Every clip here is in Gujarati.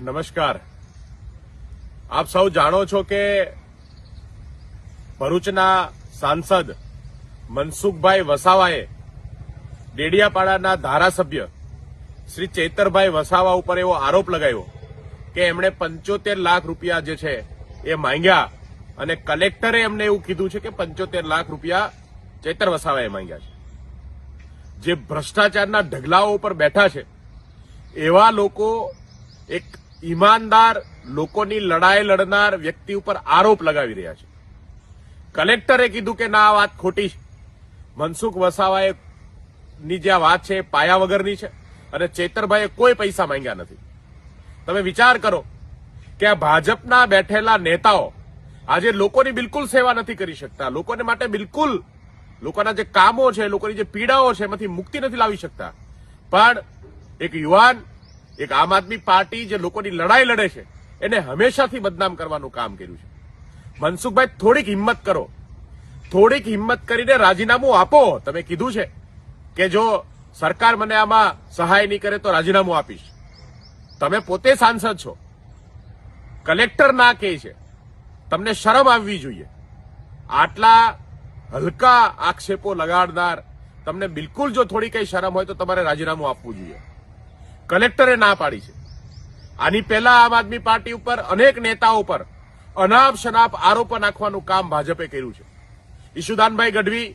નમસ્કાર. આપ સૌ જાણો છો કે ભરૂચના સાંસદ મનસુખભાઈ વસાવાએ ડેડિયાપાડાના ધારાસભ્ય શ્રી ચેતરભાઈ વસાવા ઉપર એવો આરોપ લગાવ્યો કે એમણે પંચોતેર લાખ રૂપિયા જે છે એ માંગ્યા અને કલેક્ટરે એમને એવું કીધું છે કે પંચોતેર લાખ રૂપિયા ચેતર વસાવાએ માંગ્યા છે. જે ભ્રષ્ટાચારના ઢગલાઓ ઉપર બેઠા છે, એવા લોકો એક ઈમાનદાર લોકોની લડાઈ લડનાર વ્યક્તિ ઉપર આરોપ લગાવી રહ્યા છે. કલેક્ટરે કીધું કે ના, આ વાત ખોટી છે. મનસુખ વસાવાએ ની જે વાત છે પાયા વગરની છે અને ચેતરભાઈએ કોઈ પૈસા માંગ્યા નથી. તમે વિચાર કરો કે આ ભાજપના બેઠેલા નેતાઓ આજે લોકોની બિલકુલ સેવા નથી કરી શકતા. લોકોને માટે બિલકુલ લોકોના જે કામો છે, લોકોની જે પીડાઓ છે, એમાંથી મુક્તિ નથી લાવી શકતા. પણ એક યુવાન એક આમ આદમી પાર્ટી જે લોકોની લડાઈ લડે છે, એને હંમેશાથી બદનામ કરવાનું કામ કર્યું છે. મનસુખભાઈ, થોડીક હિંમત કરો. થોડીક હિંમત કરીને રાજીનામું આપો. તમે કીધું છે કે જો સરકાર મને આમાં સહાય નહીં કરે તો રાજીનામું આપીશ. તમે પોતે સાંસદ છો. કલેક્ટર ના કહે છે. તમને શરમ આવવી જોઈએ. આટલા હલકા આક્ષેપો લગાડનાર તમને બિલકુલ જો થોડી કઈ શરમ હોય તો તમારે રાજીનામું આપવું જોઈએ. કલેક્ટરે ના પાડી છે. આની પહેલા આમ આદમી પાર્ટી ઉપર અનેક નેતાઓ પર અનાપ શનાપ આરોપો નાખવાનું કામ ભાજપે કર્યું છે. ઈશુદાનભાઈ ગઢવી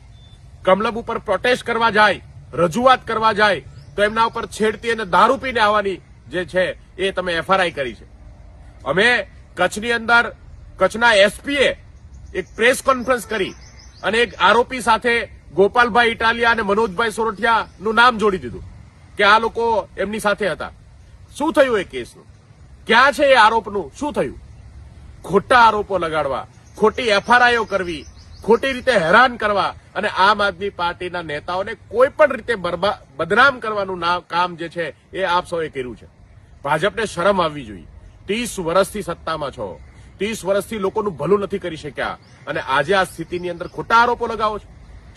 કમલમ ઉપર પ્રોટેસ્ટ કરવા જાય, રજૂઆત કરવા જાય, તો એમના ઉપર છેડતી અને દારૂ પીને આવવાની જે છે એ તમે એફઆરઆઈ કરી છે. અમે કચ્છની અંદર, કચ્છના એસપીએ એક પ્રેસ કોન્ફરન્સ કરી અને એક આરોપી સાથે ગોપાલભાઈ ઇટાલિયા અને મનોજભાઈ સોરઠિયાનું નામ જોડી દીધું. કે આ લોકો એમની સાથે હતા. શું થયું એ કેસનું? ક્યાં છે એ આરોપનું? શું થયું? ખોટા આરોપો લગાડવા, ખોટી એફઆરઆઈઓ કરવી, ખોટી રીતે હેરાન કરવા અને આમ આદમી પાર્ટીના નેતાઓને કોઈ પણ રીતે બદનામ કરવાનું કામ જે છે એ આપ સૌએ કર્યું છે. ભાજપને શરમ આવવી જોઈએ. ત્રીસ વર્ષથી સત્તામાં છો. ત્રીસ વર્ષથી લોકોનું ભલું નથી કરી શક્યા. અને આજે આ સ્થિતિની અંદર ખોટા આરોપો લગાવો છો.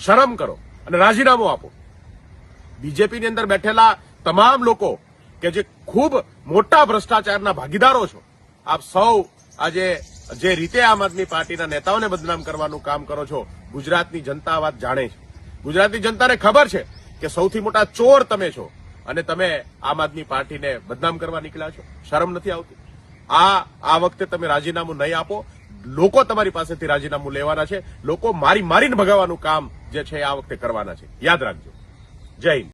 શરમ કરો અને રાજીનામું આપો. બીજેપીની અંદર બેઠેલા તમામ લોકો કે જે ખૂબ મોટા ભ્રષ્ટાચારના ભાગીદારો છો, આપ સૌ આજે જે રીતે આમ આદમી પાર્ટીના નેતાઓને બદનામ કરવાનું કામ કરો છો, ગુજરાતની જનતા વાત જાણે છે. ગુજરાતની જનતાને ખબર છે કે સૌથી મોટા ચોર તમે છો અને તમે આમ આદમી પાર્ટીને બદનામ કરવા નીકળ્યા છો. શરમ નથી આવતી. આ આ વખતે તમે રાજીનામું નહીં આપો. લોકો તમારી પાસેથી રાજીનામું લેવાના છે. લોકો મારી મારીને ભગાવવાનું કામ જે છે આ વખતે કરવાના છે. યાદ રાખજો. જય હિન્દ.